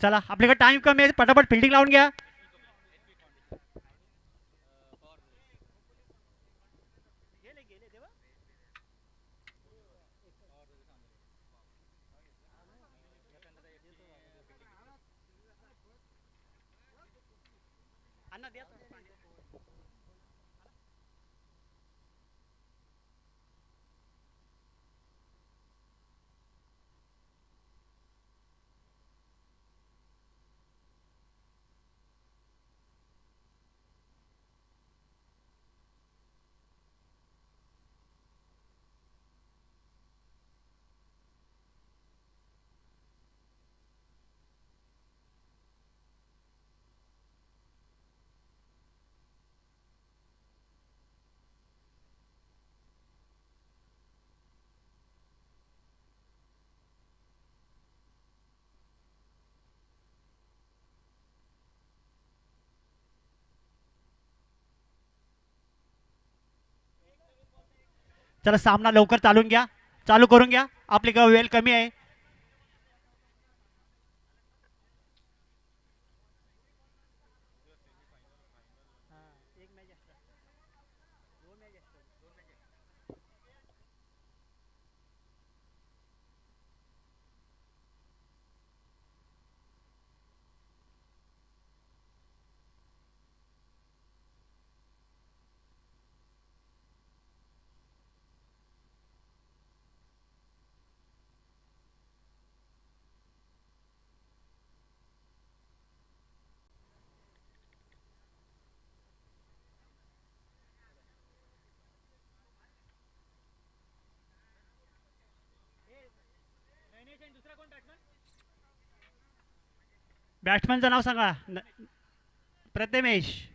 चला आपल्याकडे टाइम कमी आहे पटापट फिल्डिंग लावून घ्या. चला सामना लवकर चालून घ्या. चालू करून घ्या. आपली ग- वेळ कमी आहे. बॅट्समॅनचं नाव सांगा. प्रथमेश.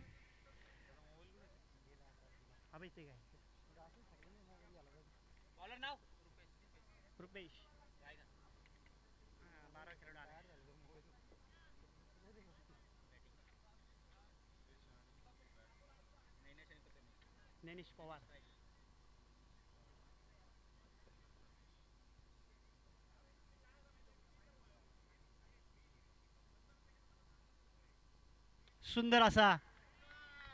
ज्ञानेश पवार. सुंदर असा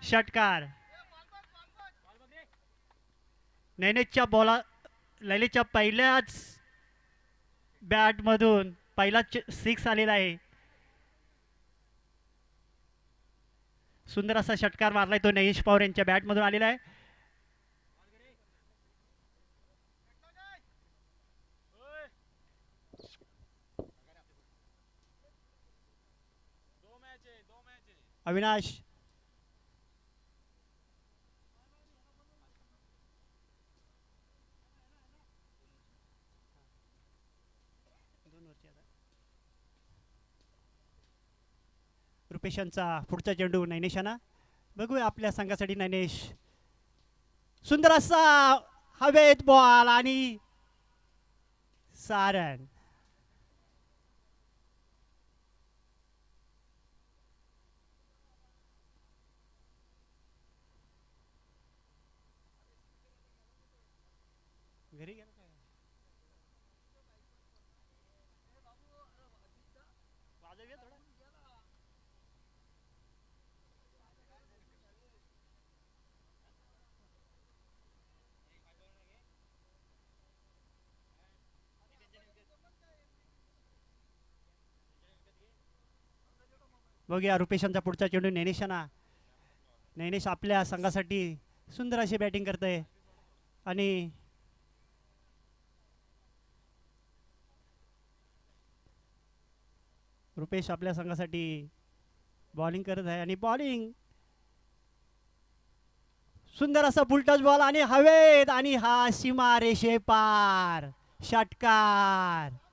षटकार. नैनेशच्या बॉला ललितच्या पहिल्याच बॅटमधून पहिलाच सिक्स आलेला आहे. सुंदर असा षटकार मारलाय तो नयेश पवार यांच्या बॅटमधून आलेला आहे. अविनाश. रुपेशांचा पुढचा चेंडू नैनेशाना. बघूया आपल्या संघासाठी नैनेश. सुंदर असा हवेत बॉल आणि सारण घरी गेला काय वाजवूया थोडं बघूया रुपेशांचा पुढचा चेंडू नैनेशाना नैनेश आपल्या संघासाठी सुंदर अशी बॅटिंग करतंय. आणि रुपेश आपल्या संघासाठी बॉलिंग करत आहे. आणि बॉलिंग सुंदर असा फुलटच बॉल आणि हवेत आणि हा सीमा रेषे पार. षटकार.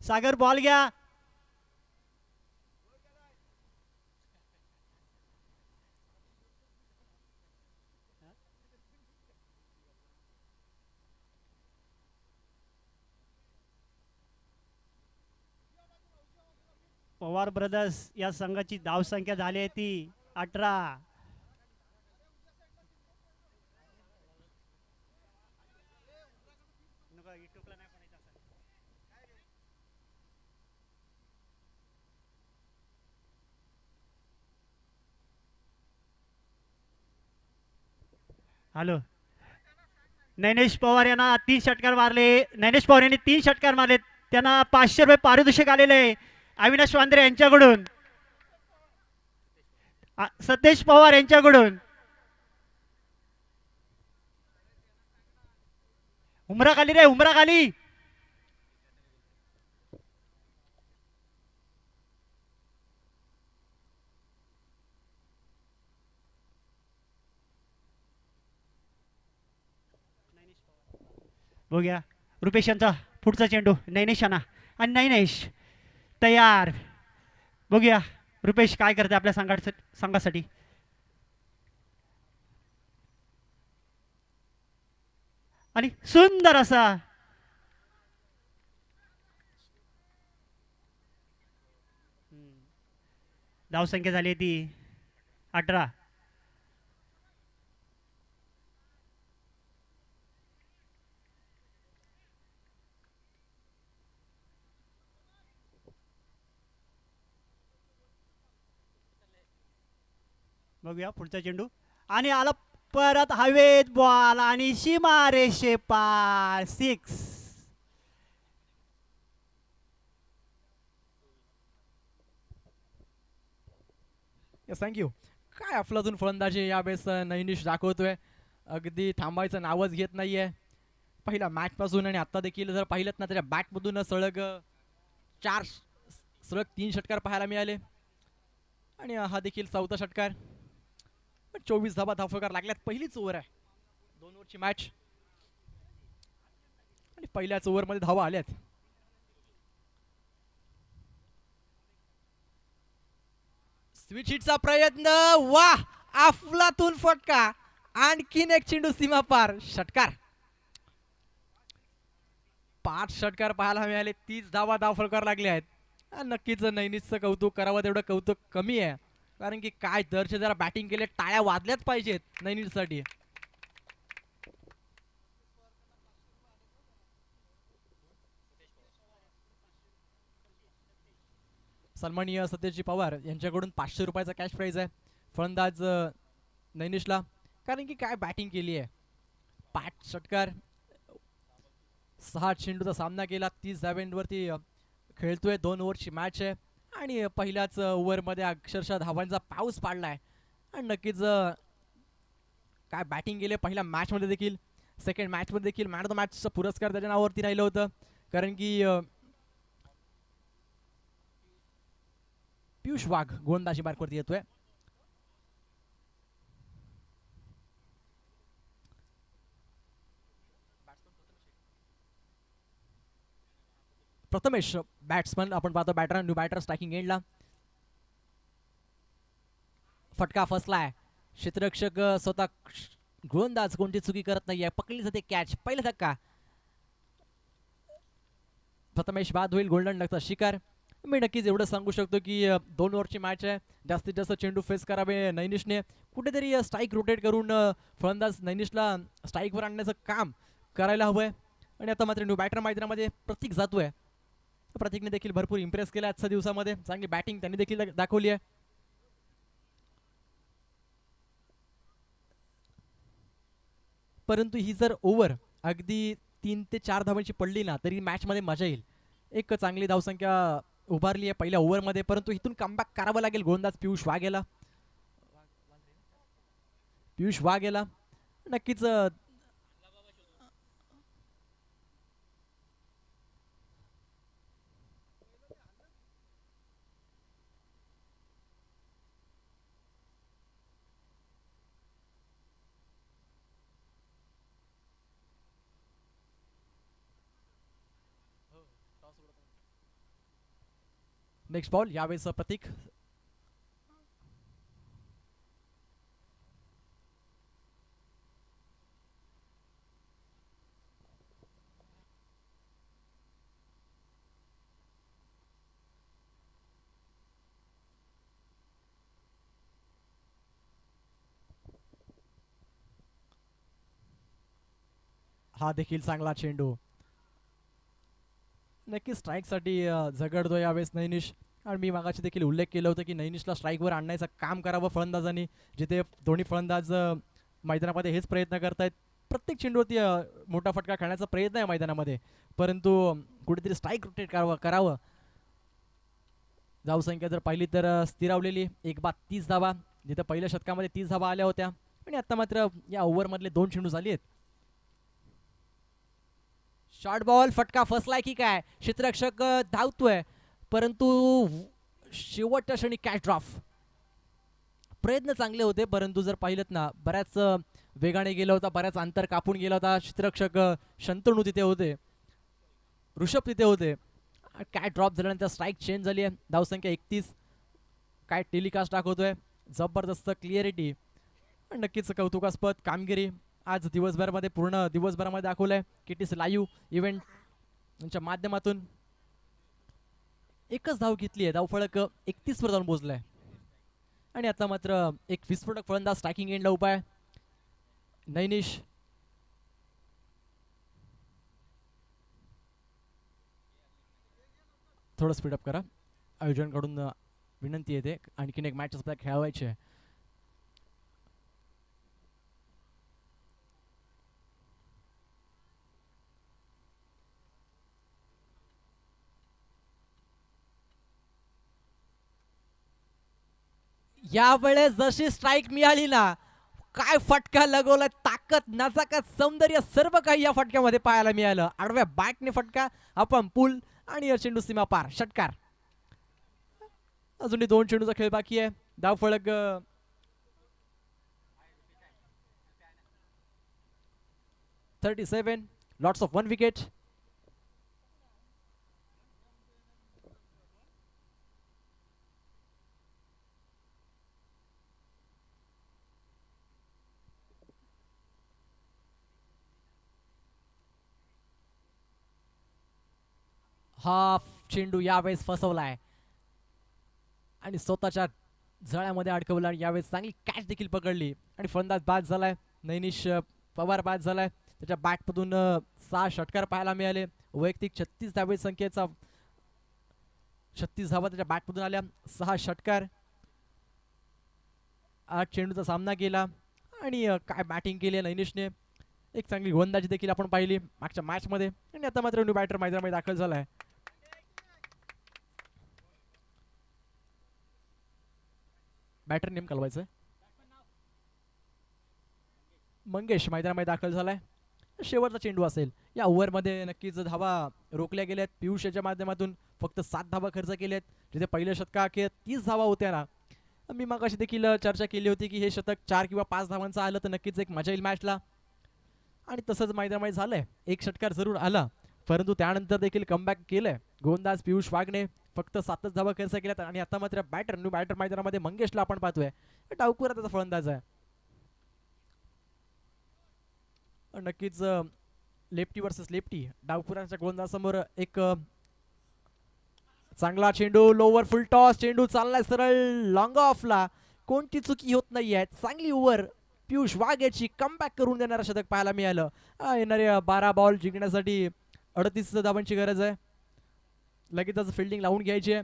सागर बॉल घ्या. पवार ब्रदर्स या संघाची धावसंख्या झाली आहे ती अठरा. हॅलो नैनेश पवार यांना तीन षटकार मारले. नैनेश पवार यांनी तीन षटकार मारले. त्यांना पाचशे रुपये पारितोषिक आलेले आहे. अविनाश वांद्रे यांच्याकडून. सतेश पवार यांच्याकडून. उमरा खाली रे उमरा खाली. बघूया. रुपेश यांचा पुढचा चेंडू नैनेश यांना आणि नैनेश तयार. बघूया. रुपेश काय करते आपल्या संघा संघासाठी आणि सुंदर असा. धावसंख्या झाली ती. अठरा. बघूया पुढचा चेंडू. आणि आला परत हवेत बॉल आणि सीमा रेषे पार. सिक्स थँक्यू काय आपला अजून फलंदाजी यावेळेस नैनिश दाखवतोय? अगदी थांबायचं नावच घेत नाहीये. पहिल्या मॅचपासून आणि आत्ता देखील जर पाहिलं ना त्याच्या बॅटमधून मधून सळग चार सळग तीन षटकार पाहायला मिळाले. आणि हा देखील चौथा षटकार. पण चोवीस धाबा धावफकार लागल्यात. पहिलीच ओव्हर आहे. दोन ओव्हरची मॅच आणि पहिल्याच ओव्हरमध्ये धावा आल्यात. स्विच हिटचा प्रयत्न. वा अफलातून फटका. आणखीन एक चेंडू सीमा पार षटकार. पाच षटकार पाहायला मिळाले. तीच धावा धावफळकार लागले आहेत. नक्कीच नैनीचं कौतुक करावं. तेवढं कौतुक कमी आहे. कारण की काय दरचे जरा बॅटिंग केले टाळ्या वाजल्याच पाहिजेत नैनीसाठी सन्माननीय सत्यजी पवार यांच्याकडून पाचशे रुपयाचा कॅश प्राईज आहे. फलंदाज नैनिशला. कारण की काय बॅटिंग केली आहे? पाच षटकार सहा चेंडूचा सामना केला तीस धाव्यांवरती वरती खेळतोय दोन ओव्हरची मॅच आहे. आणि पहिल्याच ओव्हरमध्ये अक्षरशः धावांचा पाऊस पाडलाय. आणि नक्कीच काय बॅटिंग गेले पहिल्या मॅचमध्ये देखील. सेकंड मॅचमध्ये देखील मॅन ऑफ द मॅचचा पुरस्कार त्याच्या नावावरती राहिलं होतं. कारण की पियुष वाघ गोंदाजी मार्कवरती येतोय. प्रथमेश बॅट्समन आपण पाहतो बॅटर न्यू बॅटर स्ट्रायकिंग एंडला फटका फसलाय. क्षेत्ररक्षक स्वतः क्ष- गोलंदाज कोणती चुकी करत नाहीये? पकडली जाते कॅच पहिला धक्का. प्रथमेश बाद होईल गोल्डन डकचा शिकार. मी नक्कीच एवढं सांगू शकतो की दोन ओव्हरची मॅच आहे. जास्तीत जास्त चेंडू फेस करावे नैनिशने. कुठेतरी स्ट्राईक रोटेट करून फलंदाज नैनिशला स्ट्राईकवर आणण्याचं काम करायला हवं आहे आणि आता मात्र न्यू बॅटर मैदानामध्ये प्रतीक जातोय. प्रतीकने देखील भरपूर इम्प्रेस केला आजच्या दिवसामध्ये. चांगली बॅटिंग त्यांनी देखील दाखवली आहे. परंतु ही जर ओव्हर अगदी तीन ते चार धावांची पडली ना तरी मॅचमध्ये मजा येईल. एक चांगली धावसंख्या उभारली आहे पहिल्या ओव्हरमध्ये परंतु इथून कमबॅक करावं लागेल गोलंदाज पियुष वाघेला. पियुष वाघेला. नक्कीच नेक्स्ट बॉल यावेळेस प्रतीक हा देखील चांगला चेंडू. नक्की स्ट्राईकसाठी झगडतो यावेळेस नैनिश. आणि मी मागाशी देखील उल्लेख केला होता की नैनिशला स्ट्राईकवर आणण्याचं काम करावं फलंदाजांनी. जिथे दोन्ही फलंदाज मैदानामध्ये हेच प्रयत्न करतायत. प्रत्येक चेंडूवरती मोठा फटका खेळण्याचा प्रयत्न आहे मैदानामध्ये. परंतु कुठेतरी स्ट्राईक रोटेट करावं करावं. धावसंख्या जर पाहिली तर स्थिरावलेली एक बाद तीस धावा. जिथं पहिल्या शतकामध्ये तीस धावा आल्या होत्या. आणि आता मात्र या ओव्हरमधले दोन चेंडू झाली आहेत शॉर्ट बॉल फटका फसलाय की काय? क्षेत्ररक्षक धावतोय. परंतु शेवटच्या क्षणी कॅच ड्रॉफ प्रयत्न चांगले होते परंतु जर पाहिलं ना बऱ्याच वेगाने गेला होता बऱ्याच अंतर कापून गेला होता क्षेत्ररक्षक शंतणू तिथे होते. ऋषभ तिथे होते. काय ड्रॉप झाल्यानंतर स्ट्राईक चेंज झाली आहे. धावसंख्या एकतीस. काय टेलिकास्ट दाखवतोय. जबरदस्त क्लिअरिटी नक्कीच कौतुकास्पद कामगिरी. आज दिवसभरामध्ये पूर्ण दिवसभरामध्ये दाखवलंय किटीस लाईव्ह इव्हेंट यांच्या माध्यमातून. एकच धाव घेतली आहे धावफळक एकतीस वर जाऊन आहे आणि आता मात्र एक विस्फोटक फलंदाज स्ट्रायकिंग एंडला उपाय आहे. नैनिश. थोडं स्पीडअप करा. आयोजनकडून अ, विनंती येते आणखीन एक मॅच खेळवायची आहे. यावेळेस जशी स्ट्राईक मिळाली ना काय फटका लगवलाय ताकद नजाकत सौंदर्य सर्व काही या फटक्यामध्ये पाहायला मिळालं. आडव्या बॅटने फटका आपण पूल आणि चेंडू सीमा पार. षटकार. अजूनही दोन चेंडूचा खेळ बाकी आहे. धाव फळक thirty seven lots of one wicket हा चेंडू यावेळेस फसवलाय. आणि स्वतःच्या झळ्यामध्ये अडकवला आणि यावेळेस चांगली कॅच देखील पकडली. आणि फलंदाज बाद झालाय. नैनिश पवार बाद झालाय. त्याच्या बॅटमधून सहा षटकार पाहायला मिळाले. वैयक्तिक छत्तीस धावे संख्येचा छत्तीस धावा त्याच्या बॅटमधून आल्या. सहा षटकार. आठ चेंडूचा सामना केला. आणि काय बॅटिंग केली आहे नैनिशने? एक चांगली गोलंदाजी देखील आपण पाहिली मागच्या मॅचमध्ये आणि आता मात्र न्यू बॅटर मैदानामध्ये दाखल झालाय. बॅटर नेम कळवायचं. मंगेश मैदानामध्ये दाखल झालाय. शेवटचा चेंडू असेल. या ओव्हरमध्ये नक्कीच धावा रोखल्या गेल्यात. पियुष याच्या माध्यमातून फक्त सात धावा खर्च केल्यात. जिथे पहिल्या शतकाअखेर तीस धावा होत्या ना. मी मग अशी देखील चर्चा केली होती की हे शतक चार किंवा पाच धावांचं आलं तर नक्कीच एक मजा येईल मॅचला आणि तसंच मैदानामध्ये झालंय. एक षटकार जरूर आला. परंतु त्यानंतर देखील कमबॅक केलंय. गोलंदाज पियुष वागणे फक्त सातच धावा खर्च केल्यात आणि आता मात्र बॅटर न्यू बॅटर मैदानामध्ये मंगेशला आपण पाहतोय. डावकुरा त्याचा फलंदाज आहे. नक्कीच लेफ्टी वर्सेस लेफ्टी. डावकुरांच्या गोलंदाजासमोर एक चांगला चेंडू लोवर फुल टॉस चेंडू चाललाय सरळ लॉंग ऑफला कोणती चुकी होत नाहीये. चांगली ओव्हर पियुष वाघ याची कमबॅक करून देणारं शतक पाहायला मिळालं. अ, येणारे बारा बॉल जिंकण्यासाठी अडतीस धावांची गरज आहे. लगेचच फिल्डिंग लावून घ्यायची. आहे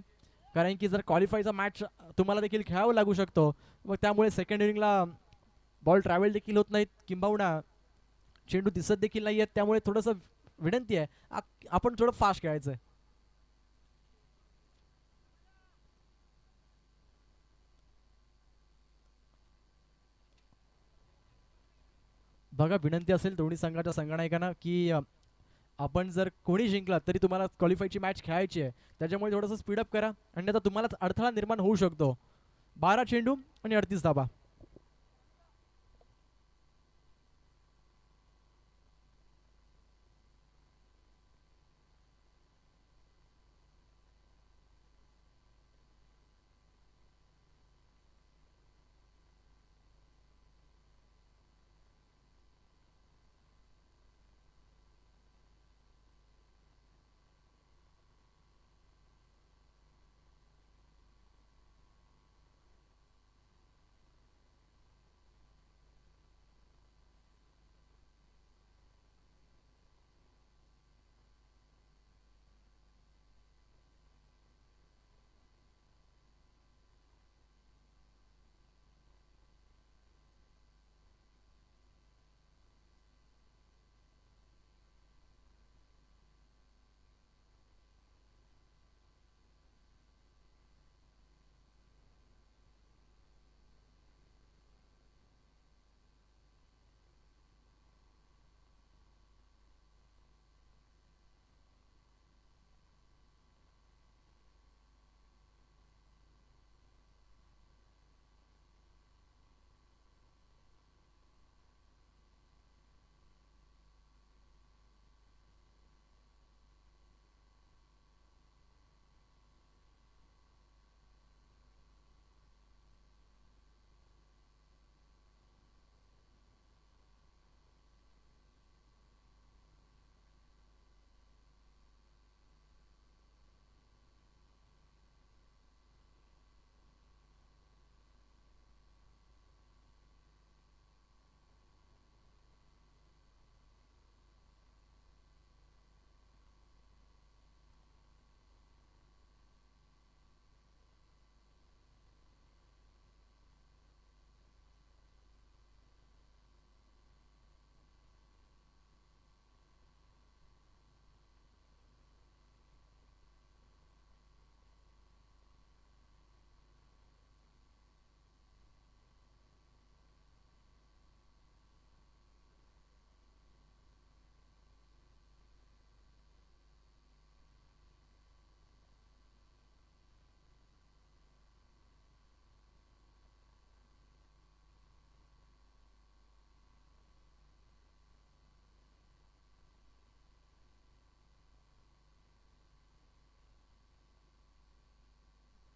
कारण की जर क्वालिफायचा मॅच तुम्हाला देखील खेळावं लागू शकतो. मग त्यामुळे सेकंड इनिंगला बॉल ट्रॅव्हल देखील होत नाहीत. किंबहुना चेंडू दिसत देखील नाही आहेत. त्यामुळे थोडंसं विनंती आहे आपण थोडं फास्ट खेळायचं आहे. बघा विनंती असेल दोन्ही संघाच्या संगणकांना की आपण जर कोणी जिंकला तरी तुम्हाला क्वालिफायची मॅच खेळायची आहे. त्याच्यामुळे थोडंसं स्पीडअप करा. आणि आता तुम्हालाच अडथळा निर्माण होऊ शकतो. बारा चेंडू आणि अडतीस धाबा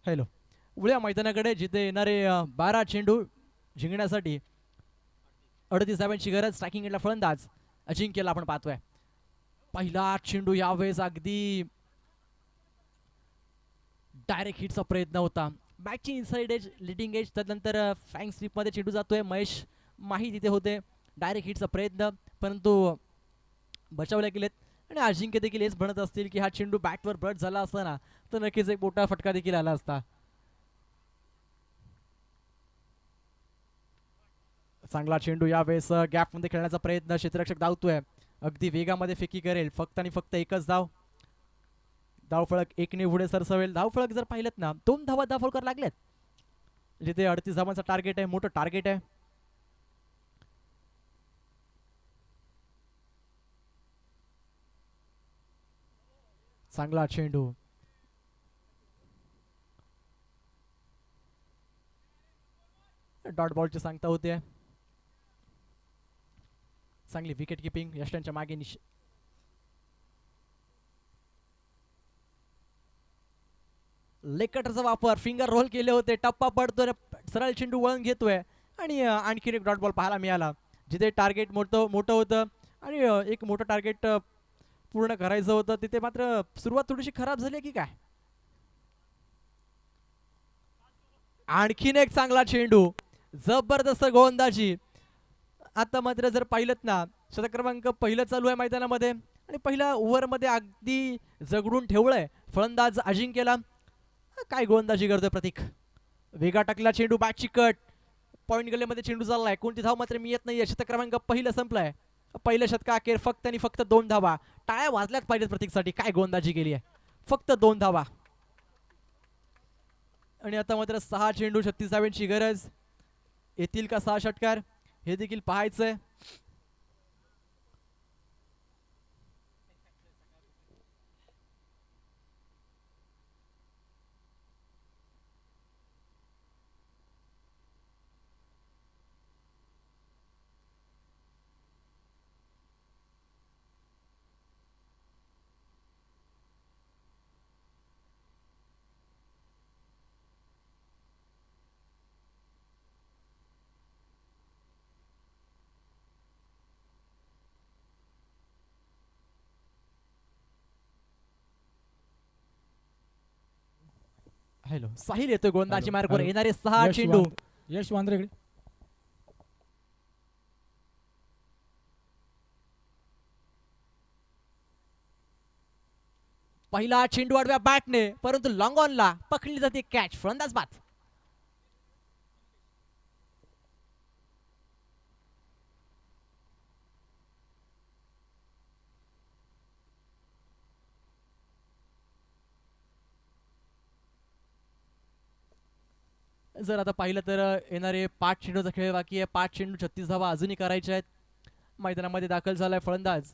हॅलो. उळ्या मैदानाकडे जिथे येणारे बारा चेंडू जिंकण्यासाठी अडतीस धाव्यांची गरज स्ट्रायकिंग एंडला फलंदाज अजिंक्यला आपण पाहतोय. पहिला चेंडू यावेळेस अगदी डायरेक्ट हिटचा प्रयत्न होता. बॅकची इन्साइड एज लिडिंग एज त्यानंतर फ्लँग स्लिपमध्ये चेंडू जातोय. महेश माही तिथे होते. डायरेक्ट हिटचा प्रयत्न परंतु बचावले गेलेत. आणि अजिंक्य देखील हेच म्हणत असतील की हा चेंडू बॅटवर ब्रट झाला असताना तर नक्कीच एक मोठा फटका देखील आला असता. चांगला चेंडू यावेळेस गॅपमध्ये खेळण्याचा प्रयत्न क्षेत्ररक्षक धावतोय. अगदी वेगामध्ये फेकी करेल. फक्त आणि फक्त एकच धाव. धावफळक एकने पुढे सरसवेल. धावफळक जर पाहिलं ना दोन धावा धावफळकर लागलेत. म्हणजे जिथे अडतीस धावांचा टार्गेट आहे मोठं टार्गेट आहे. चांगला चेंडू. डॉट बॉलची सांगता होते. चांगली विकेट किपिंग यष्टांच्या मागे निश लेकटरचा वापर फिंगर रोल केले होते टप्पा पडतोय सरळ चेंडू वळण घेतोय. आणि आणखीन एक डॉट बॉल पाहायला मिळाला जिथे टार्गेट मोठं मोठं होतं. आणि एक मोठं टार्गेट पूर्ण करायचं होतं. तिथे मात्र सुरुवात थोडीशी खराब झाली की काय? आणखीन एक चांगला चेंडू. जबरदस्त गोलंदाजी. आता मात्र जर पाहिलं ना शतक क्रमांक पहिलं चालू आहे मैदानामध्ये आणि पहिल्या ओव्हरमध्ये अगदी जगडून ठेवलंय फलंदाज अजिंक्यला. काय गोलंदाजी करतोय प्रतीक? वेगा टाकला चेंडू बॅटची कट पॉईंट गल्ल्यामध्ये चेंडू चाललाय. कोणती धाव मात्र मी येत नाहीये. शतक क्रमांक पहिलं संपलाय. पहिल्या शतका अखेर फक्त आणि फक्त दोन धावा. टाळ्या वाजल्याच पाहिजेत प्रतीकसाठी. काय गोलंदाजी केली आहे? फक्त दोन धावा. आणि आता मात्र सहा चेंडू छत्तीस धाव्यांची गरज. येतील का सहा षटकार? हे देखील पाहायचंय. हॅलो साहिल येतोय मार्गवर. हॅलो. येणारे सहा यश चेंडू. वांद्रे- यश वांद्रेकडे पहिला चेंडू आडव्या बॅटने परंतु लॉंग ऑनला पकडली जाते कॅच फलंदाज बाद. जर आता पाहिलं तर येणारे पाच चेंडूचा खेळ बाकी आहे. पाच चेंडू छत्तीस धावा अजूनही करायच्या आहेत. मैदानामध्ये दाखल झालाय फलंदाज.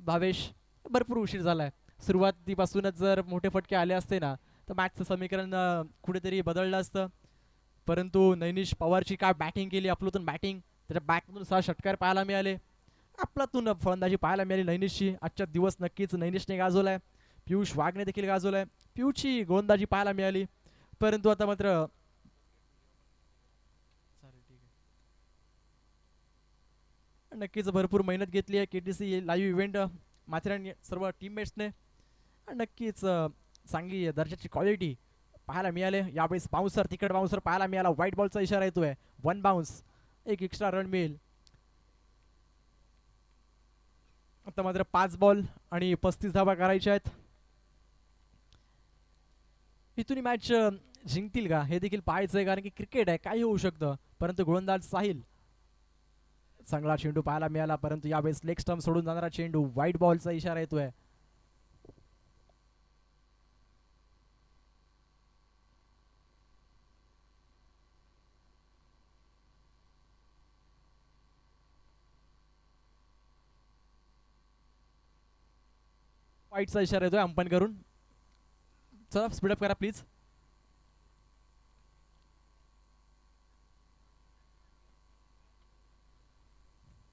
भावेश भरपूर उशीर झालाय. सुरुवातीपासूनच जर मोठे फटके आले असते ना तर मॅचचं समीकरण कुठेतरी बदललं असतं. परंतु नैनिश पवारची काय बॅटिंग केली आपल्यातून बॅटिंग त्याच्या बॅटमधून सहा षटकार पाहायला मिळाले. आपलातून फलंदाजी पाहायला मिळाली नैनिशची. आजच्या दिवस नक्कीच नैनिशने गाजवलाय. पियुष वाघने देखील गाजवलाय. पियुषची गोलंदाजी पाहायला मिळाली. परंतु आता मात्र नक्कीच भरपूर मेहनत घेतली आहे K T C live event Matheran सर्व टीममेट्सने आणि नक्कीच चांगली दर्जाची क्वालिटी पाहायला मिळाले. यावेळेस बाउन्सर तिकड बाउन्सर पाहायला मिळाला. व्हाईट बॉलचा इशारा येतोय. वन बाउन्स एक एक्स्ट्रा रन मिळेल. आता मात्र पाच बॉल आणि पस्तीस धावा करायच्या आहेत. इथून मॅच जिंकतील का? हे देखील पाहायचं आहे कारण की क्रिकेट आहे काही होऊ शकतं. परंतु गोलंदाज साहिल चांगला चेंडू पाहायला मिळाला परंतु यावेळेस लेग स्टम्प सोडून जाणारा चेंडू व्हाईट बॉलचा इशारा येतोय. व्हाईटचा इशारा येतोय अंपन करून. चला स्पीडअप करा प्लीज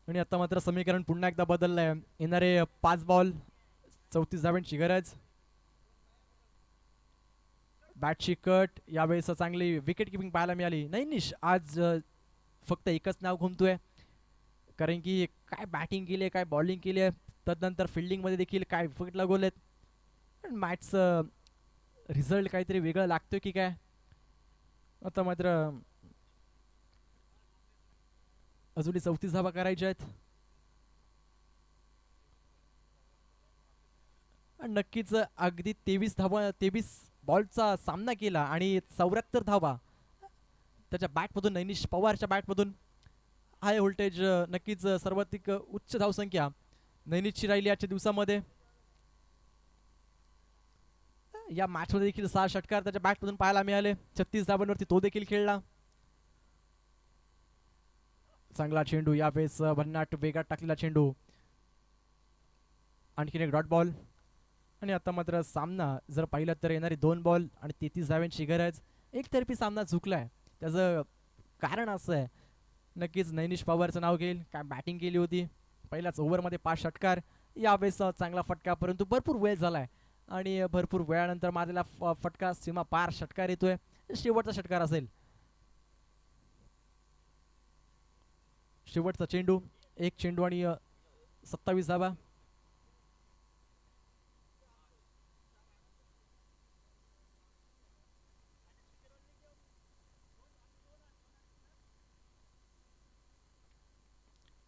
आणि आता मात्र समीकरण पुन्हा एकदा बदललंय. येणारे पाच बॉल चौतीस धाव्यांची गरज. बॅटची कट यावेळेस चांगली विकेट किपिंग पाहायला मिळाली. नाही निश आज फक्त एकच नाव घुमतोय. कारण की काय बॅटिंग केली आहे काय बॉलिंग केली आहे तदनंतर फिल्डिंगमध्ये देखील काय विकेट लागवलेत मॅचचं रिझल्ट काहीतरी वेगळं लागतोय की काय? आता मात्र अजूनही चौतीस धावा करायच्या आहेत. नक्कीच अगदी तेवीस धावा तेवीस बॉलचा सामना केला आणि चौऱ्याहत्तर धावा. त्याच्या बॅटमधून नैनिश पवारच्या बॅटमधून हाय व्होल्टेज नक्कीच सर्वाधिक उच्च धावसंख्या नैनिशची राहिली आजच्या दिवसामध्ये. या मॅचमध्ये देखील सहा षटकार त्याच्या बॅटमधून पाहायला मिळाले. छत्तीस धावांवरती तो देखील खेळला. चांगला चेंडू यावेळेस भन्नाट वेगात टाकलेला चेंडू. आणखीन एक डॉट बॉल. आणि आता मात्र सामना जर पाहिलं तर येणारे दोन बॉल आणि तेहतीस धाव्यांची गरज. एकतर्फी सामना चुकलाय. त्याचं कारण असं आहे. नक्कीच नैनिश पवारचं नाव घेईल. काय बॅटिंग केली होती. पहिल्याच ओव्हरमध्ये पाच षटकार. यावेळेस चांगला फटका परंतु भरपूर वेळ झालाय. आणि भरपूर वेळानंतर माझ्याला फटका सीमा पार षटकार येतोय. शेवटचा षटकार असेल. शेवटचा चेंडू एक चेंडू आणि सत्तावीस धावा.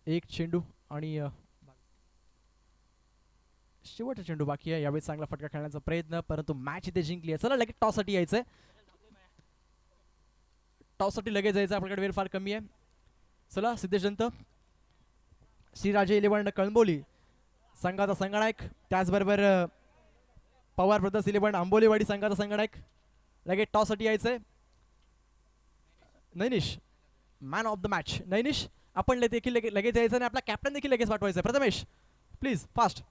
एक चेंडू आणि शेवटचा चेंडू बाकी आहे. यावेळी चांगला फटका खेळण्याचा प्रयत्न परंतु मॅच इथे जिंकली आहे. चला लगेच टॉससाठी यायचंय. टॉससाठी लगेच जायचं आपल्याकडे वेळ फार कमी आहे. चला सिद्धेशंत श्रीराजे इलेवन कळंबोली. संघाचा संगणायक त्याचबरोबर पवार ब्रदर्स इलेवन आंबोलीवाडी संघाचा संगणायक लगेच टॉससाठी यायचंय. Nainish man of the match Nainish आपण देखील लगे लगेच यायचं आणि आपला कॅप्टन देखील लगेच पाठवायचा आहे प्रथमेश प्लीज फास्ट